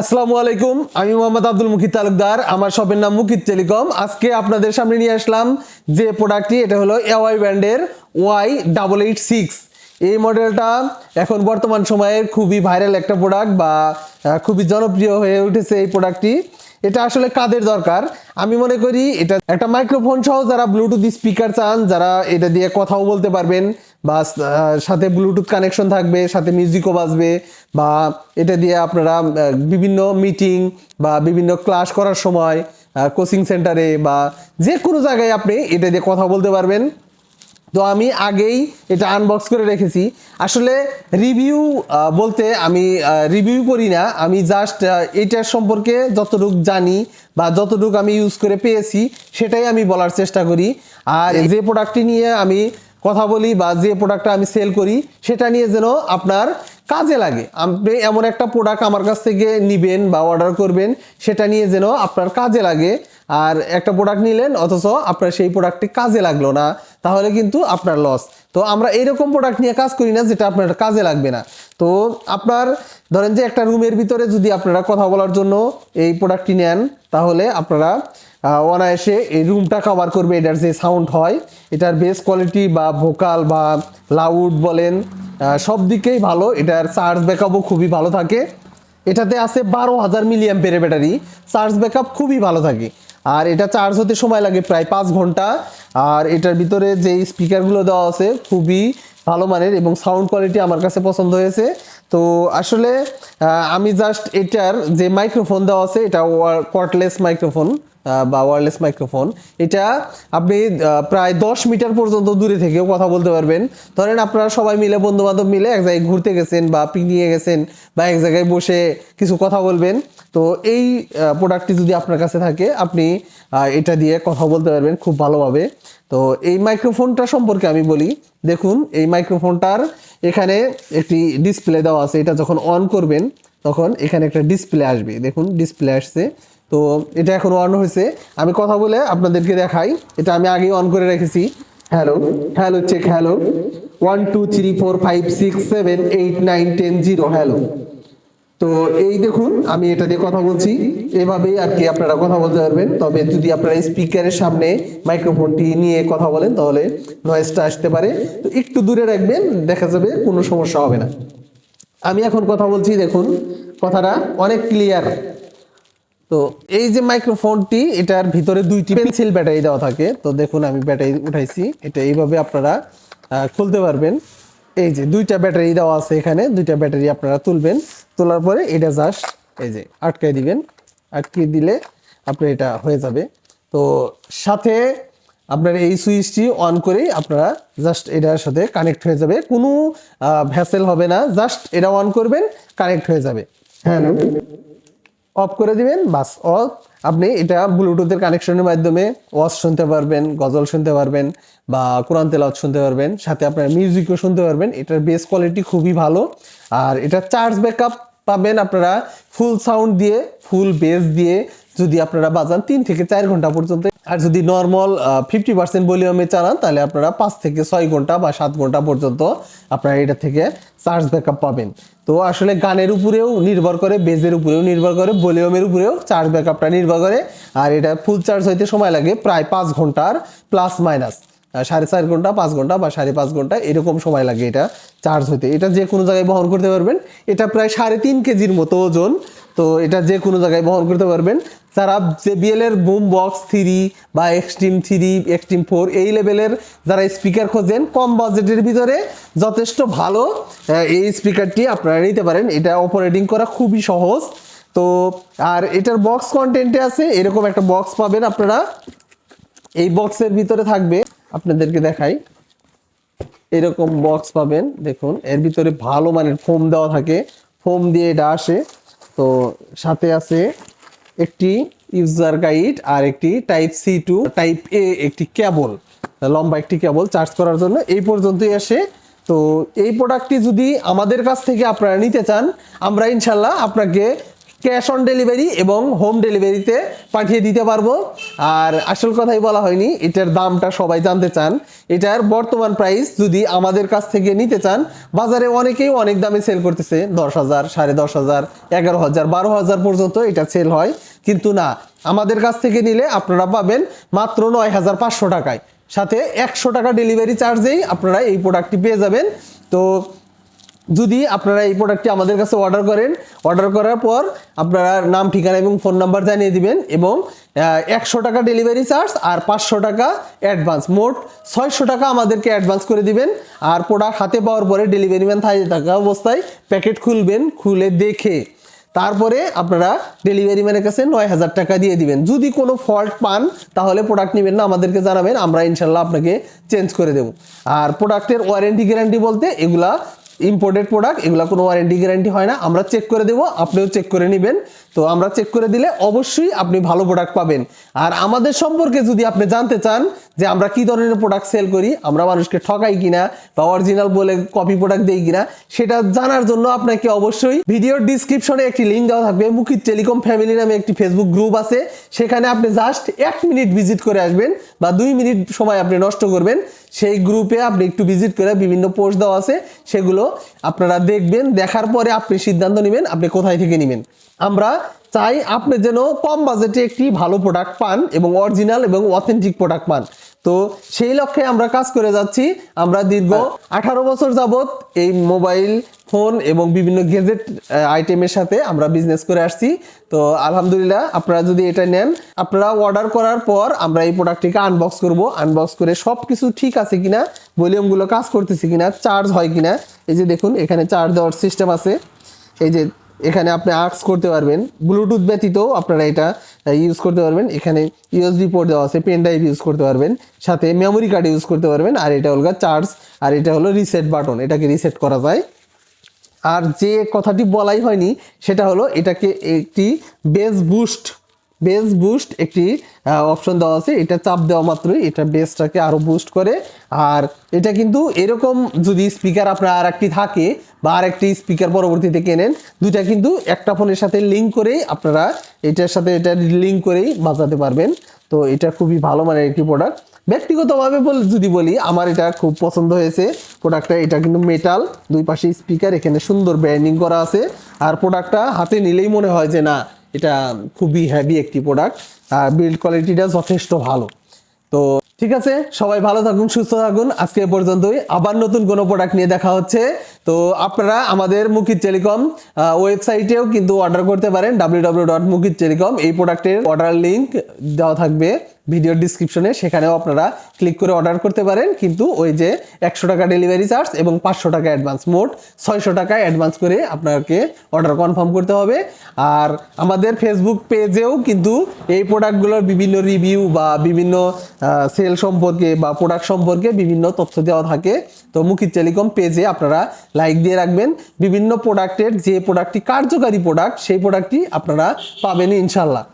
আসসালামু আলাইকুম, আমি মোহাম্মদ আব্দুল মুকিত তালুকদার, আমার শপের নাম মুকিত টেলিকম। আজকে আপনাদের সামনে নিয়ে আসলাম যে প্রোডাক্টটি, এটা হলো এওয়াই ব্র্যান্ডের ওয়াই ডাবল এইট সিক্স এই মডেলটা এখন বর্তমান সময়ের খুবই ভাইরাল একটা প্রোডাক্ট বা খুবই জনপ্রিয় হয়ে উঠেছে এই প্রোডাক্টটি। এটা আসলে কাদের দরকার? আমি মনে করি এটা একটা মাইক্রোফোন সহ যারা ব্লুটুথ স্পিকার চান, যারা এটা দিয়ে কথাও বলতে পারবেন, বা সাথে ব্লুটুথ কানেকশন থাকবে, সাথে মিউজিকও বাজবে, বা এটা দিয়ে আপনারা বিভিন্ন মিটিং বা বিভিন্ন ক্লাস করার সময় কোচিং সেন্টারে বা যে কোনো জায়গায় আপনি এটা দিয়ে কথা বলতে পারবেন। তো আমি আগেই এটা আনবক্স করে রেখেছি। আসলে রিভিউ বলতে আমি রিভিউ করি না। আমি জাস্ট এটার সম্পর্কে যতটুকু জানি বা যতটুকু আমি ইউজ করে পেয়েছি সেটাই আমি বলার চেষ্টা করি। আর যে প্রোডাক্টটি নিয়ে আমি কথা বলি বা যে প্রোডাক্টটা আমি সেল করি সেটা নিয়ে যেন আপনার কাজে লাগে। আপনি এমন একটা প্রোডাক্ট আমার কাছ থেকে নিবেন বা অর্ডার করবেন সেটা নিয়ে যেন আপনার কাজে লাগে। আর একটা প্রোডাক্ট নিলেন অথচ আপনার সেই প্রোডাক্টটি কাজে লাগল না। তাহলে কিন্তু আপনার লস তো আমরা এইরকম প্রোডাক্ট নিয়ে কাজ করি না যেটা আপনার কাজে লাগবে না। তো আপনার ধরেন যে একটা রুমের ভিতরে যদি আপনারা কথা বলার জন্য এই প্রোডাক্টটি নেন, তাহলে আপনারা অনায়াসে এই রুমটা কভার করবে, এটার যে সাউন্ড হয়, এটার বেস কোয়ালিটি বা ভোকাল বা লাউড বলেন সব দিকেই ভালো, এটার চার্জ ব্যাকআপও খুবই ভালো থাকে। এটাতে আছে বারো হাজার মিলিয়াম পেরে ব্যাটারি চার্জ ব্যাকআপ খুবই ভালো থাকে। আর এটা চার্জ হতে সময় লাগে প্রায় পাঁচ ঘণ্টা। আর এটার ভিতরে যে স্পিকারগুলো দেওয়া আছে, খুবই ভালো মানের এবং সাউন্ড কোয়ালিটি আমার কাছে পছন্দ হয়েছে। তো আসলে আমি জাস্ট এটার যে মাইক্রোফোন দেওয়া আছে, এটা কর্ডলেস মাইক্রোফোন বা ওয়ারলেস মাইক্রোফোন এটা আপনি প্রায় দশ মিটার পর্যন্ত দূরে থেকেও কথা বলতে পারবেন। ধরেন আপনারা সবাই মিলে বন্ধু বান্ধব মিলে এক জায়গায় ঘুরতে গেছেন বা পিকনিকে গেছেন বা এক জায়গায় বসে কিছু কথা বলবেন। তো এই প্রোডাক্টটি যদি আপনার কাছে থাকে, আপনি এটা দিয়ে কথা বলতে পারবেন খুব ভালোভাবে। তো এই মাইক্রোফোনটা সম্পর্কে আমি বলি। দেখুন, এই মাইক্রোফোনটার এখানে একটি ডিসপ্লে দেওয়া আছে, এটা যখন অন করবেন, তখন এখানে একটা ডিসপ্লে আসবে। দেখুন ডিসপ্লে আসছে। তো এটা এখন অন হয়েছে। আমি কথা বলে আপনাদেরকে দেখাই। এটা আমি আগেই অন করে রেখেছি। Hello hello check hello one two three four five six seven eight nine ten zero hello তো এই দেখুন, আমি এটা দিয়ে কথা বলছি। এভাবেই আর কি আপনারা কথা বলতে পারবেন। তবে যদি আপনারা স্পিকারের সামনে মাইক্রোফোনটি নিয়ে কথা বলেন, তাহলে নয়েজটা আসতে পারে। তো একটু দূরে রাখবেন, দেখা যাবে কোনো সমস্যা হবে না। আমি এখন কথা বলছি, দেখুন, কথাটা অনেক ক্লিয়ার তো এই যে মাইক্রোফোনটি, এটার ভিতরে দুইটি পেন্সিল ব্যাটারি দেওয়া থাকে। তো দেখুন, আমি ব্যাটারি উঠাইছি। এটা এইভাবে আপনারা খুলতে পারবেন। এই যে দুইটা ব্যাটারি দেওয়া আছে এখানে, দুইটা ব্যাটারি আপনারা তুলবেন। তোলার পরে এটা জাস্ট এই যে আটকাই দিবেন। আটকে দিলে আপনার এটা হয়ে যাবে। তো সাথে আপনার এই সুইচটি অন করেই আপনারা জাস্ট এটার সাথে কানেক্ট হয়ে যাবে। কোনো ভ্যাসেল হবে না। জাস্ট এটা অন করবেন কানেক্ট হয়ে যাবে। হ্যাঁ অফ করে দিবেন, বাস অফ। আপনি এটা ব্লুটুথের কানেকশনের মাধ্যমে ওয়াজ শুনতে পারবেন, গজল শুনতে পারবেন বা কোরআন তেলাওয়াত শুনতে পারবেন, সাথে আপনার মিউজিকও শুনতে পারবেন। এটার বেস কোয়ালিটি খুবই ভালো। আর এটা চার্জ ব্যাকআপ পাবেন আপনারা ফুল সাউন্ড দিয়ে ফুল বেস দিয়ে, যদি আপনারা বাজান তিন থেকে চার ঘণ্টা পর্যন্ত। আর যদি নর্মাল ফিফটি পার্সেন্ট ভলিউমে চালান, তাহলে আপনারা পাঁচ থেকে ছয় ঘণ্টা বা সাত ঘণ্টা পর্যন্ত আপনারা এটা থেকে চার্জ ব্যাকআপ পাবেন। তো আসলে গানের উপরেও নির্ভর করে বেজের উপরেও নির্ভর করে ভলিউমের উপরেও চার্জ ব্যাকআপটা নির্ভর করে। আর এটা ফুল চার্জ হইতে সময় লাগে প্রায় পাঁচ ঘণ্টার প্লাস মাইনাস সাড়ে চার ঘণ্টা, পাঁচ ঘণ্টা বা সাড়ে পাঁচ ঘণ্টা এরকম সময় লাগে এটা চার্জ হতে এটা যে কোনো জায়গায় বহন করতে পারবেন। এটা প্রায় সাড়ে তিন কেজির মতো ওজন। তো এটা যে কোনো জায়গায় বহন করতে পারবেন। যারা যে বিএলের বুম বক্স থ্রি বা এক্সট্রিম থ্রি এক্সট্রিম ফোর এই লেভেলের যারা স্পিকার খোঁজেন, কম বাজেটের ভিতরে যথেষ্ট ভালো এই স্পিকারটি আপনারা নিতে পারেন। এটা অপারেটিং করা খুবই সহজ। তো, আর এটার বক্স কন্টেন্টে আছে, এরকম একটা বক্স পাবেন আপনারা। এই বক্সের ভিতরে থাকবে, আপনাদেরকে দেখাই। এরকম বক্স পাবেন, দেখুন। এর ভিতরে ভালো মানের ফোম দেওয়া থাকে। ফোম দিয়ে এটা আসে। তো, সাথে আছে একটি ইউজার গাইড আর একটি type C to type A একটি কেবল লম্বা একটি কেবল চার্জ করার জন্য এই পর্যন্তই আসে। তো এই প্রোডাক্টটি যদি আমাদের কাছ থেকে আপনারা নিতে চান, আমরা ইনশাল্লাহ আপনাকে ক্যাশ অন ডেলিভারি এবং হোম ডেলিভারিতে পাঠিয়ে দিতে পারব। আর আসল কথাই বলা হয়নি, এটার দামটা সবাই জানতে চান। এটার বর্তমান প্রাইস যদি আমাদের কাছ থেকে নিতে চান, বাজারে অনেকেই অনেক দামে সেল করতেছে, দশ হাজার, সাড়ে দশ হাজার, এগারো হাজার, বারো হাজার পর্যন্ত এটা সেল হয়। কিন্তু না, আমাদের কাছ থেকে নিলে আপনারা পাবেন মাত্র নয় হাজার পাঁচশো টাকায়। সাথে একশো টাকা ডেলিভারি চার্জেই আপনারা এই প্রোডাক্টটি পেয়ে যাবেন। তো যদি আপনারা এই প্রোডাক্টটি আমাদের কাছে অর্ডার করেন অর্ডার করার পর আপনারা নাম, ঠিকানা এবং ফোন নাম্বার জানিয়ে দিবেন এবং একশো টাকা ডেলিভারি চার্জ আর পাঁচশো টাকা অ্যাডভান্স মোট ছয়শো টাকা আমাদেরকে অ্যাডভান্স করে দিবেন আর প্রোডাক্ট হাতে পাওয়ার পরে ডেলিভারি ম্যান থাকা অবস্থায় প্যাকেট খুলবেন, খুলে দেখে। তারপরে আপনারা ডেলিভারি ম্যানের কাছে নয় হাজার টাকা দিয়ে দিবেন। যদি কোনো ফল্ট পান, তাহলে প্রোডাক্ট নেবেন না, আমাদেরকে জানাবেন, আমরা ইনশাল্লাহ আপনাকে চেঞ্জ করে দেবো। আর প্রোডাক্টের ওয়ারেন্টি গ্যারান্টি বলতে এগুলা ইম্পোর্টেড প্রোডাক্ট এগুলো কোনো ওয়ারেন্টি গ্যারান্টি হয় না। আমরা চেক করে দেবো, আপনিও চেক করে নেবেন। তো আমরা চেক করে দিলে অবশ্যই আপনি ভালো প্রোডাক্ট পাবেন। আর আমাদের সম্পর্কে যদি আপনি জানতে চান যে আমরা কি ধরনের প্রোডাক্ট সেল করি, আমরা মানুষকে ঠকাই কিনা বা অরিজিনাল বলে কপি প্রোডাক্ট দেই কিনা, সেটা জানার জন্য আপনাকে অবশ্যই ভিডিওর ডিসক্রিপশনে একটি লিঙ্ক দেওয়া থাকবে। মুখিত টেলিকম ফ্যামিলি নামে একটি ফেসবুক গ্রুপ আছে। সেখানে আপনি জাস্ট এক মিনিট ভিজিট করে আসবেন বা দুই মিনিট সময় আপনি নষ্ট করবেন। সেই গ্রুপে আপনি একটু ভিজিট করে বিভিন্ন পোস্ট দেওয়া আছে। সেগুলো আপনারা দেখবেন, দেখার পরে আপনি সিদ্ধান্ত নেবেন আপনি কোথায় থেকে নেবেন। আমরা চাই আপনি যেন কম বাজেটে একটি ভালো প্রোডাক্ট পান এবং অরিজিনাল এবং অথেন্টিক প্রোডাক্ট পান। তো সেই লক্ষ্যে আমরা কাজ করে যাচ্ছি। আমরা দীর্ঘ আঠারো বছর যাবত এই মোবাইল ফোন এবং বিভিন্ন গেজেট আইটেমের সাথে আমরা বিজনেস করে আসছি। তো আলহামদুলিল্লাহ আপনারা যদি এটা নেন আপনারা অর্ডার করার পর আমরা এই প্রোডাক্টটিকে আনবক্স করব। আনবক্স করে সব কিছু ঠিক আছে কিনা ভলিউমগুলো কাজ করতেছে কিনা চার্জ হয় কিনা এই যে দেখুন এখানে চার্জ দেওয়ার সিস্টেম আছে। এই যে এখানে আপনি আর্কস করতে পারবেন। ব্লুটুথ ব্যতীত আপনারা এটা ইউজ করতে পারবেন। এখানে ইউএসবি পোর্ট দেওয়া আছে পেন ড্রাইভ ইউজ করতে পারবেন। সাথে মেমোরি কার্ড ইউজ করতে পারবেন। আর এটা হলো চার্জ আর এটা হলো রিসেট বাটন এটাকে রিসেট করা যায়। আর যে কথাটি বলাই হয়নি, সেটা হলো এটাকে একটি বেস বুস্ট বেস বুস্ট একটি অপশন দেওয়া আছে। এটা চাপ দেওয়া মাত্রই, এটা বেসটাকে আরও বুস্ট করে। আর এটা কিন্তু এরকম যদি স্পিকার আপনার আর একটি থাকে বা আর একটি স্পিকার পরবর্তীতে কেনেন, দুইটা কিন্তু একটা ফোনের সাথে লিঙ্ক করেই আপনারা এটার সাথে এটা লিঙ্ক করেই বাজাতে পারবেন। তো এটা খুবই ভালো মানের একটি প্রোডাক্ট ব্যক্তিগতভাবে বল যদি বলি, আমার এটা খুব পছন্দ হয়েছে। প্রোডাক্টটা এটা কিন্তু মেটাল দুই পাশে স্পিকার এখানে সুন্দর ব্র্যান্ডিং করা আছে। আর প্রোডাক্টটা হাতে নিলেই মনে হয় যে না এটা খুবই হ্যাভি একটি প্রোডাক্ট আর বিল্ড কোয়ালিটিটা যথেষ্ট ভালো। তো ঠিক আছে, সবাই ভালো থাকুন, সুস্থ থাকুন। আজকে পর্যন্তই। আবার নতুন কোনো প্রোডাক্ট নিয়ে দেখা হচ্ছে। তো আপনারা আমাদের মুকিত টেলিকম ওয়েবসাইটেও কিন্তু অর্ডার করতে পারেন। W W dot Mukit telecom এই প্রোডাক্টের অর্ডার লিঙ্ক দেওয়া থাকবে। ভিডিওর ডিসক্রিপশনে সেখানেও আপনারা ক্লিক করে অর্ডার করতে পারেন। কিন্তু ওই যে একশো টাকা ডেলিভারি চার্জ এবং পাঁচশো টাকা অ্যাডভান্স মোট ছয়শো টাকা অ্যাডভান্স করে আপনাকে অর্ডার কনফার্ম করতে হবে। আর আমাদের ফেসবুক পেজেও কিন্তু এই প্রোডাক্টগুলোর বিভিন্ন রিভিউ বা বিভিন্ন সেল সম্পর্কে বা প্রোডাক্ট সম্পর্কে বিভিন্ন তথ্য দেওয়া থাকে। তো মুখিত টেলিকম পেজে আপনারা লাইক দিয়ে রাখবেন। বিভিন্ন প্রোডাক্টের যে প্রোডাক্টটি কার্যকারী প্রোডাক্ট সেই প্রোডাক্টটি আপনারা পাবেন ইনশাল্লাহ